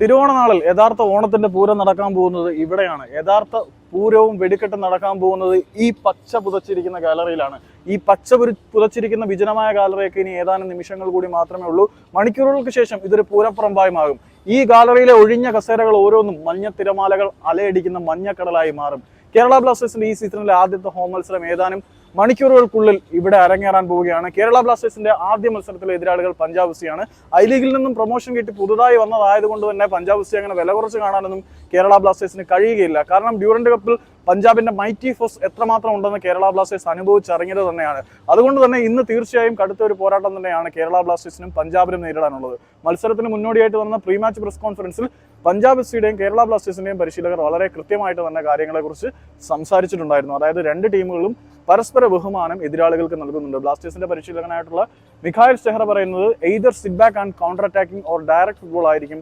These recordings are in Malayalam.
തിരുവോണനാളിൽ യഥാർത്ഥ ഓണത്തിന്റെ പൂരം നടക്കാൻ പോകുന്നത് ഇവിടെയാണ്. യഥാർത്ഥ പൂരവും വെടിക്കെട്ട് നടക്കാൻ പോകുന്നത് ഈ പച്ച പുതച്ചിരിക്കുന്ന ഗാലറിയിലാണ്. ഈ പച്ച പുതച്ചിരിക്കുന്ന വിജനമായ ഗാലറിയൊക്കെ ഇനി ഏതാനും നിമിഷങ്ങൾ കൂടി മാത്രമേ ഉള്ളൂ. മണിക്കൂറുകൾക്ക് ശേഷം ഇതൊരു പൂരപ്പുറമ്പായി മാറും. ഈ ഗാലറിയിലെ ഒഴിഞ്ഞ കസേരകൾ ഓരോന്നും മഞ്ഞ തിരമാലകൾ അലയടിക്കുന്ന മഞ്ഞക്കടലായി മാറും. കേരള ബ്ലാസ്റ്റേഴ്സിന്റെ ഈ സീസണിലെ ആദ്യത്തെ ഹോം മത്സരം ഏതാനും മണിക്കൂറുകൾക്കുള്ളിൽ ഇവിടെ അരങ്ങേറാൻ പോവുകയാണ്. കേരള ബ്ലാസ്റ്റേഴ്സിന്റെ ആദ്യ മത്സരത്തിലെ എതിരാളികൾ പഞ്ചാബ് സിയാണ് ഐ ലീഗിൽ നിന്നും പ്രൊമോഷൻ കിട്ടി പുതുതായി വന്നതായതുകൊണ്ട് തന്നെ പഞ്ചാബ് സി അങ്ങനെ വില കുറച്ച് കാണാനൊന്നും കേരള ബ്ലാസ്റ്റേഴ്സിന് കഴിയുകയില്ല. കാരണം ഡ്യൂറന്റ് കപ്പിൽ പഞ്ചാബിന്റെ മൈറ്റി ഫോഴ്സ് എത്രമാത്രം ഉണ്ടെന്ന് കേരള ബ്ലാസ്റ്റേഴ്സ് അനുഭവിച്ചറിഞ്ഞത് തന്നെയാണ്. അതുകൊണ്ട് തന്നെ ഇന്ന് തീർച്ചയായും കടുത്ത ഒരു പോരാട്ടം തന്നെയാണ് കേരള ബ്ലാസ്റ്റേഴ്സിനും പഞ്ചാബിനും നേരിടാനുള്ളത്. മത്സരത്തിന് മുന്നോടിയായിട്ട് നടന്ന പ്രീ മാച്ച് പ്രസ് കോൺഫറൻസിൽ പഞ്ചാബ് എഫ്സിയുടെയും കേരള ബ്ലാസ്റ്റേഴ്സിന്റെയും പരിശീലകർ വളരെ കൃത്യമായിട്ട് തന്നെ കാര്യങ്ങളെക്കുറിച്ച് സംസാരിച്ചിട്ടുണ്ടായിരുന്നു. അതായത് രണ്ട് ടീമുകളും പരസ്പര ബഹുമാനം എതിരാളികൾക്ക് നൽകുന്നുണ്ട്. ബ്ലാസ്റ്റേഴ്സിന്റെ പരിശീലകനായിട്ടുള്ള മിഖായൽ സെഹ്റ പറയുന്നത് either sit back and counter attacking or direct football ആയിരിക്കും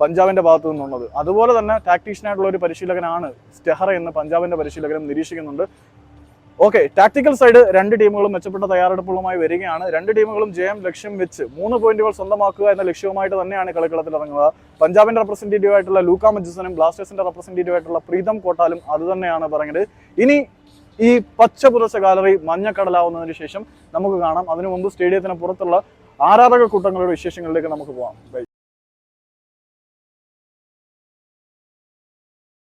പഞ്ചാബിന്റെ ഭാഗത്തു നിന്നുള്ളത്. അതുപോലെ തന്നെ ടാക്ടീഷ്യനായിട്ടുള്ള ഒരു പരിശീലകനാണ് സ്റ്റെഹറ എന്ന് പഞ്ചാബിന്റെ പരിശീലകനും നിരീക്ഷിക്കുന്നുണ്ട്. ഓക്കെ ടാക്ടിക്കൽ സൈഡ് രണ്ട് ടീമുകളും മെച്ചപ്പെട്ട തയ്യാറെടുപ്പുകളുമായി വരികയാണ്. രണ്ട് ടീമുകളും ജയം ലക്ഷ്യം വെച്ച് മൂന്ന് പോയിന്റുകൾ സ്വന്തമാക്കുക എന്ന ലക്ഷ്യവുമായിട്ട് തന്നെയാണ് കളിക്കളത്തിൽ ഇറങ്ങുക. പഞ്ചാബിന്റെ റെപ്രസെന്റേറ്റീവ് ആയിട്ടുള്ള ലൂക്ക മജിസനും ബ്ലാസ്റ്റേഴ്സിന്റെ റെപ്രസെന്റേറ്റീവ് ആയിട്ടുള്ള പ്രീതം കോട്ടാലും അത് തന്നെയാണ് പറഞ്ഞത്. ഇനി ഈ പച്ച പുറച്ച ഗാലറി മഞ്ഞക്കടലാവുന്നതിന് ശേഷം നമുക്ക് കാണാം. അതിനു മുമ്പ് സ്റ്റേഡിയത്തിന് പുറത്തുള്ള ആരാധക കൂട്ടങ്ങളുടെ വിശേഷങ്ങളിലേക്ക് നമുക്ക് പോകാം